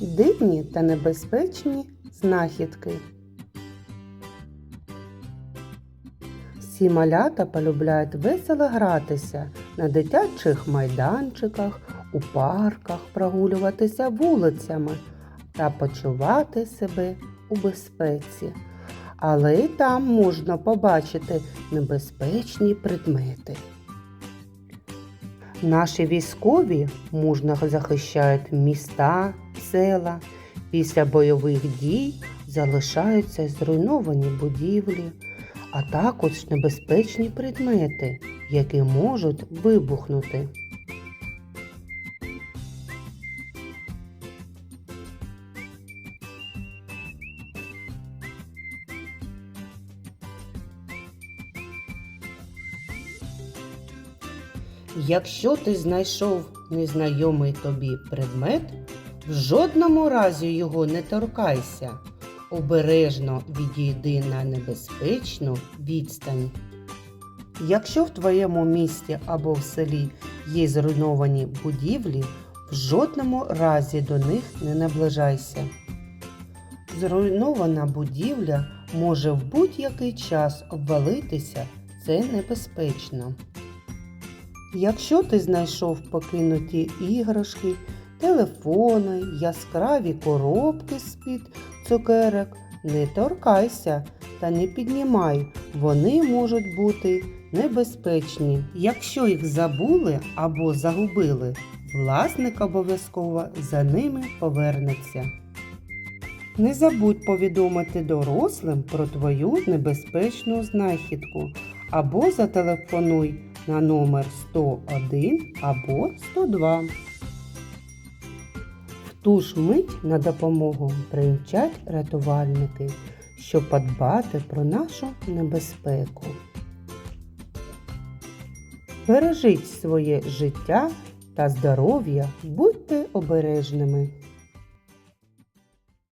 Дивні та небезпечні знахідки. Всі малята полюбляють весело гратися на дитячих майданчиках, у парках, прогулюватися вулицями та почувати себе у безпеці. Але і там можна побачити небезпечні предмети. Наші військові мужно захищають міста, села. Після бойових дій залишаються зруйновані будівлі, а також небезпечні предмети, які можуть вибухнути. Якщо ти знайшов незнайомий тобі предмет, в жодному разі його не торкайся. Обережно відійди на небезпечну відстань. Якщо в твоєму місті або в селі є зруйновані будівлі, в жодному разі до них не наближайся. Зруйнована будівля може в будь-який час обвалитися, це небезпечно. Якщо ти знайшов покинуті іграшки, телефони, яскраві коробки з-під цукерок, не торкайся та не піднімай, вони можуть бути небезпечні. Якщо їх забули або загубили, власник обов'язково за ними повернеться. Не забудь повідомити дорослим про твою небезпечну знахідку або зателефонуй на номер 101 або 102. В ту ж мить на допомогу примчать рятувальники, щоб подбати про нашу небезпеку. Бережіть своє життя та здоров'я, будьте обережними.